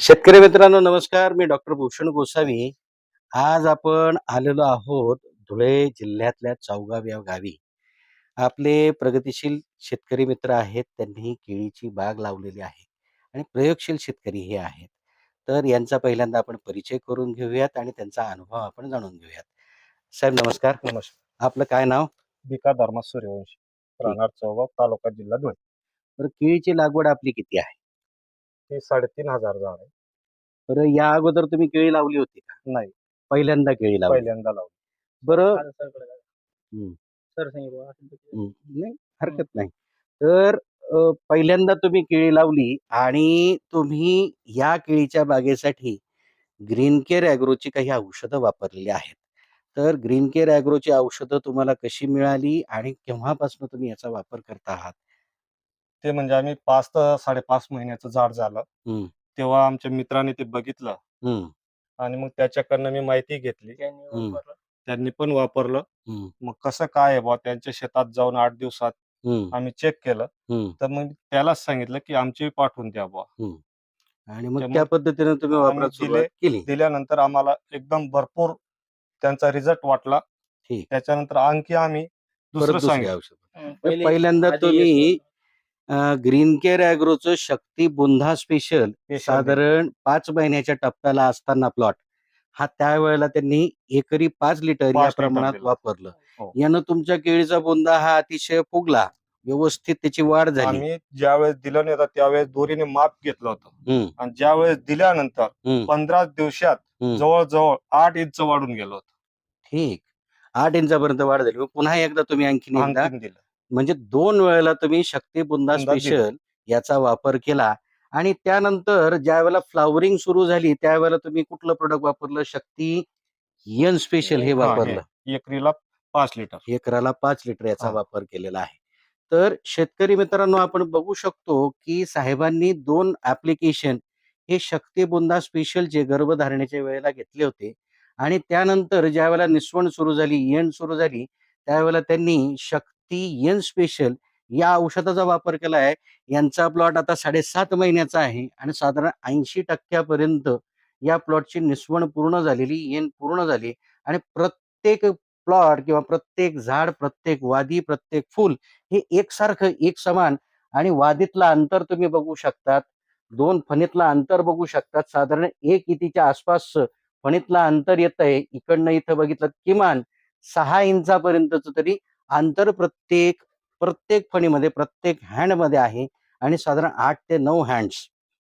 शेतकरी मित्रांनो नमस्कार. मी डॉक्टर भूषण गोसावी. आज आपण आलेलो आहोत धुळे जिल्ह्यातल्या चौगाव या गावी. आपले प्रगतिशील शेतकरी मित्र आहेत. त्यांनी केळीची बाग लावलेली आहे आणि प्रयोगशील शेतकरी हे आहेत. तर यांचा पहिल्यांदा आपण परिचय करून घेऊयात आणि त्यांचा अनुभव आपण जाणून घेऊयात. साहेब नमस्कार. नमस्कार. आपलं काय नाव? बिका धर्मा सूर्यवंशी राहणार चौगाव तालुका जिल्हा धुळे. बरं केळीची लागवड आपली किती आहे? ती साडेतीन हजार झाड आहे. बरं या अगोदर तुम्ही केळी लावली होती का? नाही. पहिल्यांदा केळी लावली. पहिल्यांदा लावली. बरं. सर नाही हरकत नाही. तर अ, पहिल्यांदा तुम्ही केळी लावली आणि तुम्ही या केळीच्या बागेसाठी ग्रीन केअर ॲग्रोची काही औषधं वापरलेली आहेत. तर ग्रीन केअर ॲग्रोची औषधं तुम्हाला कशी मिळाली आणि केव्हापासून तुम्ही याचा वापर करता आहात? ते म्हणजे आम्ही पाच तर साडेपाच महिन्याचं झाड झालं. तेव्हा आमच्या मित्राने ते बघितलं. हं, आणि मग त्याच्याकडनं मी माहिती घेतली. त्यांनी पण वापरलं. हं, मग कसं काय आहे बुवा त्यांच्या शेतात जाऊन आठ दिवसात हं, आम्ही चेक केलं. हं, तर मग त्यालाच सांगितलं की आमची पाठवून द्या बुवा. आणि मग त्या पद्धतीने तुम्ही दिल्यानंतर आम्हाला एकदम भरपूर त्यांचा रिझल्ट वाटला. ठीक. त्याच्यानंतर आणखी आम्ही दुसरं सांगितलं. औषध. पहिल्यांदा तुम्ही ग्रीन केअर ॲग्रोचं शक्ती बुंधा स्पेशल साधारण पाच महिन्याच्या टप्प्याला असताना प्लॉट. हा त्यावेळेला त्यांनी एकरी पाच लिटर या प्रमाणात. वापरलं. हो. यानं तुमच्या केळीचा बुंदा हा अतिशय फुगला. व्यवस्थित त्याची वाढ झाली. आम्ही ज्यावेळेस दिलं नाही त्यावेळेस दोरीने माप घेतलं होतं. आणि ज्यावेळेस दिल्यानंतर पंधरा दिवसात. जवळजवळ आठ इंच वाढून गेलो होतो. ठीक. आठ इंचापर्यंत वाढ झाली. पुन्हा एकदा तुम्ही आणखीन दिलं. म्हणजे दोन वेळेला तुम्ही शक्ती बुंदा. स्पेशल याचा वापर केला आणि त्यानंतर ज्या वेळेला फ्लावरिंग सुरू झाली त्यावेळेला तुम्ही कुठलं प्रोडक्ट वापरलं शक्ती यन स्पेशल हे. वापरलं एकरीला पाच लिटर एकराला पाच लिटर याचा हा. वापर केलेला आहे तर शेतकरी मित्रांनो आपण बघू शकतो की साहेबांनी दोन ऍप्लिकेशन हे शक्ती बुंदा स्पेशलचे गर्भधारणेच्या वेळेला घेतले होते आणि त्यानंतर ज्या वेळेला निस्वण सुरू झाली येण सुरू झाली त्यावेळेला त्यांनी शक्ती येन स्पेशल या औषधाचा वापर केला आहे यांचा प्लॉट आता साडेसात महिन्याचा आहे आणि साधारण ऐंशी टक्क्यापर्यंत या प्लॉटची निस्वण पूर्ण झालेली येण पूर्ण झाली आणि प्रत्येक प्लॉट किंवा प्रत्येक झाड प्रत्येक वादी प्रत्येक फूल हे एकसारखं एक समान आणि वादीतलं अंतर तुम्ही बघू शकतात. दोन फणीतलं अंतर बघू शकतात. साधारण एक इतीच्या आसपास फणीतलं अंतर येत आहे इकडनं इथं बघितलं किमान सहा इंचापर्यंतच तरी अंतर प्रत्येक प्रत्येक फणीमध्ये प्रत्येक हँडमध्ये आहे आणि साधारण आठ ते नऊ हँड्स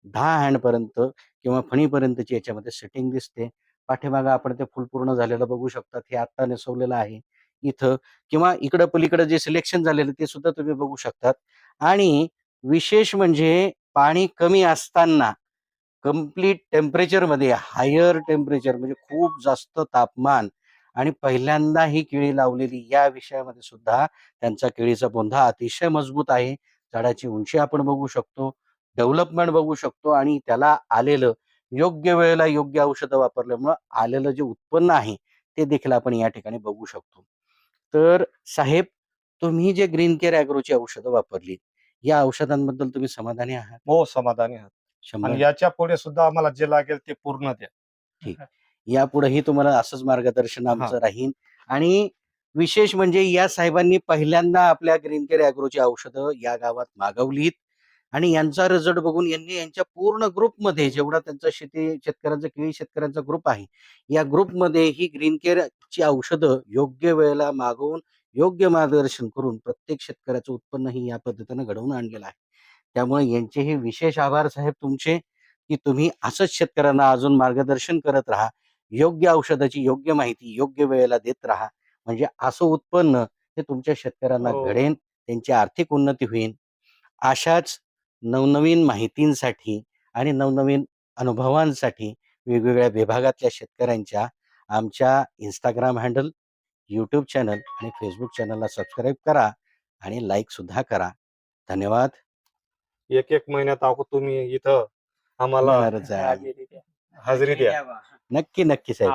दहा हँडपर्यंत किंवा फणीपर्यंतची याच्यामध्ये सेटिंग दिसते. पाठीमागं आपण ते फुल पूर्ण झालेलं बघू शकतात. हे आत्ता नेसवलेलं आहे. इथं किंवा इकडं पलीकडं जे सिलेक्शन झालेलं ते सुद्धा तुम्ही बघू शकतात. आणि विशेष म्हणजे पाणी कमी असताना कंप्लीट टेम्परेचरमध्ये हायर टेम्परेचर म्हणजे खूप जास्त तापमान आणि पहिल्यांदा ही केळी लावलेली या विषयामध्ये सुद्धा त्यांचा केळीचा बोंधा अतिशय मजबूत आहे. झाडाची उंची आपण बघू शकतो डेव्हलपमेंट बघू शकतो आणि त्याला आलेलं योग्य वेळेला योग्य औषधं वापरल्यामुळं आलेलं जे उत्पन्न आहे ते देखील आपण या ठिकाणी बघू शकतो. तर साहेब तुम्ही जे ग्रीन केअर ॲग्रोची औषधं वापरली या औषधांबद्दल तुम्ही समाधानी आहात? हो समाधानी आहात. आणि याच्यापुढे सुद्धा आम्हाला जे लागेल ते पूर्ण द्या. यापुढेही तुम्हाला असंच मार्गदर्शन आमचं राहील. आणि विशेष म्हणजे या साहेबांनी पहिल्यांदा आपल्या ग्रीन केअर ॲग्रोची औषधं या गावात मागवलीत. आणि यांचा रिझल्ट बघून यांनी यांच्या पूर्ण ग्रुपमध्ये जेवढा त्यांचा शेती शेतकऱ्यांचा केळी शेतकऱ्यांचा ग्रुप आहे या ग्रुपमध्ये ही ग्रीन केअरची औषधं योग्य वेळेला मागवून योग्य मार्गदर्शन करून प्रत्येक शेतकऱ्याचं उत्पन्न ही या पद्धतीनं घडवून आणलेलं आहे. त्यामुळे यांचे हे विशेष आभार साहेब तुमचे की तुम्ही असंच शेतकऱ्यांना अजून मार्गदर्शन करत राहा. योग्य औषधाची योग्य माहिती योग्य वेळेला देत राहा. म्हणजे असं उत्पन्न हे तुमच्या शेतकऱ्यांना हो. घडेल त्यांची आर्थिक उन्नती होईल. अशाच नवनवीन माहितींसाठी आणि नवनवीन अनुभवांसाठी वेगवेगळ्या विभागातल्या शेतकऱ्यांच्या आमच्या इंस्टाग्राम हँडल यूट्यूब चॅनल आणि फेसबुक चॅनलला सबस्क्राईब करा आणि लाईक सुद्धा करा. धन्यवाद. एक एक महिन्यात अहो तुम्ही इथं आम्हाला. हजेरी द्या. नक्की नक्की साहेब.